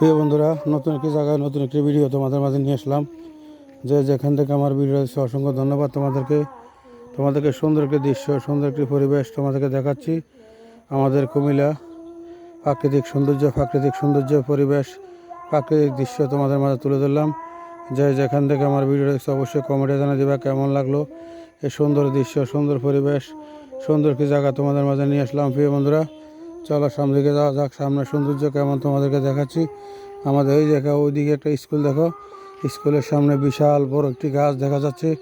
প্রিয় বন্ধুরা, নতুন একটি জায়গায় নতুন একটি ভিডিও তোমাদের মাঝে নিয়ে আসলাম। যে যেখান থেকে আমার ভিডিও দেখছ, অসংখ্য ধন্যবাদ তোমাদেরকে। তোমাদেরকে সুন্দর একটি দৃশ্য, সুন্দর একটি পরিবেশ তোমাদেরকে দেখাচ্ছি। আমাদের কুমিল্লা, প্রাকৃতিক সৌন্দর্য প্রাকৃতিক সৌন্দর্য পরিবেশ, প্রাকৃতিক দৃশ্য তোমাদের মাঝে তুলে ধরলাম। যে যেখান থেকে আমার ভিডিও দেখছ, অবশ্যই কমেন্টে জানা দিবা কেমন লাগল। এই সুন্দর দৃশ্য, সুন্দর পরিবেশ, সুন্দর একটি জায়গা তোমাদের মাঝে নিয়ে আসলাম, প্রিয় বন্ধুরা। চলো সামনে যাওয়া যাক, সামনে সৌন্দর্য কেমন তোমাদেরকে দেখাচ্ছি। আমাদের ওই দেখা, ওইদিকে একটা স্কুল দেখো। স্কুলের সামনে বিশাল বড় একটি গাছ দেখা যাচ্ছে।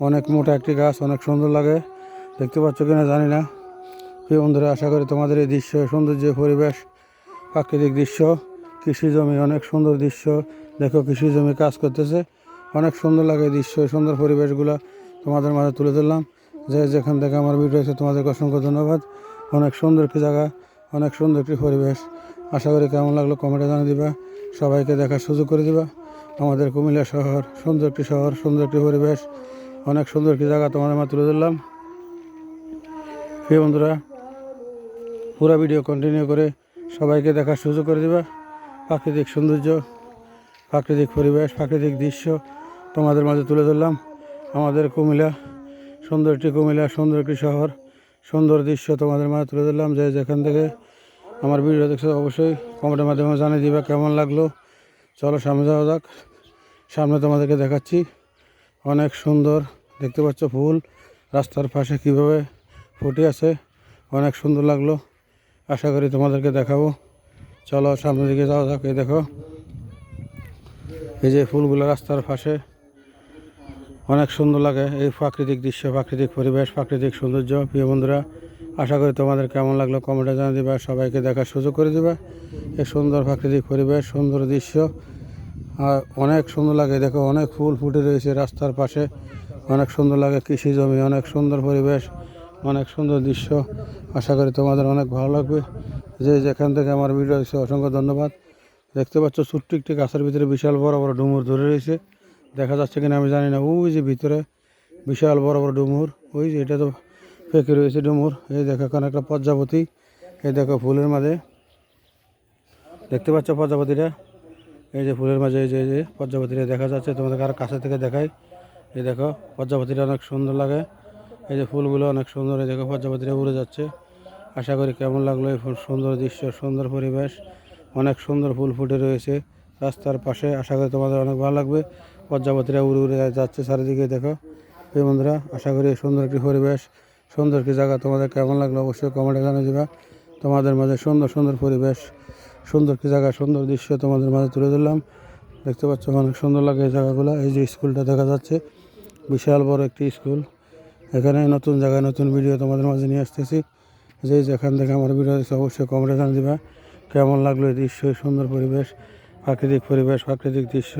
অনেক মোটা একটি গাছ, অনেক সুন্দর লাগে। দেখতে পাচ্ছ কিনা জানি না। প্রিয় বন্ধুরা, আশা করি তোমাদের এই দৃশ্য, সৌন্দর্য, পরিবেশ, প্রাকৃতিক দৃশ্য, কৃষি জমি, অনেক সুন্দর দৃশ্য। দেখো, কৃষি জমি কাজ করতেছে। অনেক সুন্দর লাগে দৃশ্য, সুন্দর পরিবেশগুলো তোমাদের মাঝে তুলে ধরলাম। যে যেখান থেকে আমার ভিডিও আছে, তোমাদেরকে অসংখ্য ধন্যবাদ। অনেক সুন্দর একটি জায়গা। অনেক সুন্দর একটি পরিবেশ। আশা করি কেমন লাগল কমেন্টে জানিয়ে দিবা। সবাইকে দেখার সুযোগ করে দিবা। আমাদের কুমিল্লা শহর সুন্দর একটি শহর, সুন্দর একটি পরিবেশ। অনেক সুন্দর একটি জায়গা তোমাদের মাঝে তুলে ধরলাম। প্রিয় বন্ধুরা, পুরো ভিডিও কন্টিনিউ করে সবাইকে দেখার সুযোগ করে দিবা। প্রাকৃতিক সৌন্দর্য, প্রাকৃতিক পরিবেশ, প্রাকৃতিক দৃশ্য তোমাদের মাঝে তুলে ধরলাম। আমাদের কুমিল্লা, সুন্দর একটি কুমিল্লা, সুন্দর একটি শহর, সুন্দর দৃশ্য তোমাদের মাঝে তুলে ধরলাম। যে যেখান থেকে আমার ভিডিও দেখছ অবশ্যই কমেন্টের মাধ্যমে জানিয়ে দিবা কেমন লাগল। চলো সামনে যাওয়া যাক। সামনে তোমাদেরকে দেখাচ্ছি অনেক সুন্দর দেখতে পাচ্ছ ফুল। রাস্তার পাশে কীভাবে ফুটে আছে অনেক সুন্দর লাগল। আশা করি তোমাদেরকে দেখাবো। চলো সামনের দিকে যাওয়া যাক, এই দেখো। এই যে ফুলগুলো রাস্তার পাশে অনেক সুন্দর লাগে। এই প্রাকৃতিক দৃশ্য, প্রাকৃতিক পরিবেশ, প্রাকৃতিক সৌন্দর্য। প্রিয় বন্ধুরা আশা করি তোমাদের কেমন লাগল কমেন্টে জানিয়ে দিবা, সবাইকে দেখার সুযোগ করে দিবা। এই সুন্দর প্রাকৃতিক পরিবেশ, সুন্দর দৃশ্য, আর অনেক সুন্দর লাগে। দেখো, অনেক ফুল ফুটে রয়েছে রাস্তার পাশে। অনেক সুন্দর লাগে কৃষি জমি, অনেক সুন্দর পরিবেশ, অনেক সুন্দর দৃশ্য। আশা করি তোমাদের অনেক ভালো লাগবে। যে যেখান থেকে আমার ভিডিও হয়েছে অসংখ্য ধন্যবাদ। দেখতে পাচ্ছ, ছোট্ট একটি গাছের ভিতরে বিশাল বড় বড় ডুমুর ধরে রয়েছে। দেখা যাচ্ছে কিনা আমি জানি না। ওই যে ভিতরে বিশাল বড় বড় ডুমুর, ওই যে এটা তো ফেঁকে রয়েছে ডুমুর। এই দেখো, এখানে একটা পদ্মাবতী এই দেখো, ফুলের মাঝে। দেখতে পাচ্ছ পদ্মাবতীরা এই যে ফুলের মাঝে, এই যে এই যে পদ্মাবতীরা দেখা যাচ্ছে। তোমাদের কারও কাছে থেকে দেখাই। এই দেখো পদ্মাবতীরা অনেক সুন্দর লাগে। এই যে ফুলগুলো অনেক সুন্দর, এই দেখো পদ্মাবতীরা উড়ে যাচ্ছে। আশা করি কেমন লাগল এই সুন্দর দৃশ্য, সুন্দর পরিবেশ। অনেক সুন্দর ফুল ফুটে রয়েছে রাস্তার পাশে। আশা করি তোমাদের অনেক ভালো লাগবে। পদ্মাবতীরা উড়ে উড়ে যাচ্ছে চারিদিকে, দেখো। এই বন্ধুরা, আশা করি সুন্দর একটি পরিবেশ। সুন্দর কি জায়গা তোমাদের কেমন লাগল অবশ্যই কমেন্টে জানিয়ে দিবা। তোমাদের মাঝে সুন্দর সুন্দর পরিবেশ সুন্দর কি জায়গা সুন্দর দৃশ্য তোমাদের মাঝে তুলে ধরলাম। দেখতে পাচ্ছ অনেক সুন্দর লাগে এই জায়গাগুলো। এই যে স্কুলটা দেখা যাচ্ছে, বিশাল বড় একটি স্কুল। এখানে নতুন জায়গায় নতুন ভিডিও তোমাদের মাঝে নিয়ে আসতেছি। যে যেখান থেকে আমার ভিডিও দেখছে অবশ্যই কমেন্টে জানিয়ে দিবা। কেমন লাগল এই দৃশ্য, সুন্দর পরিবেশ, প্রাকৃতিক পরিবেশ, প্রাকৃতিক দৃশ্য?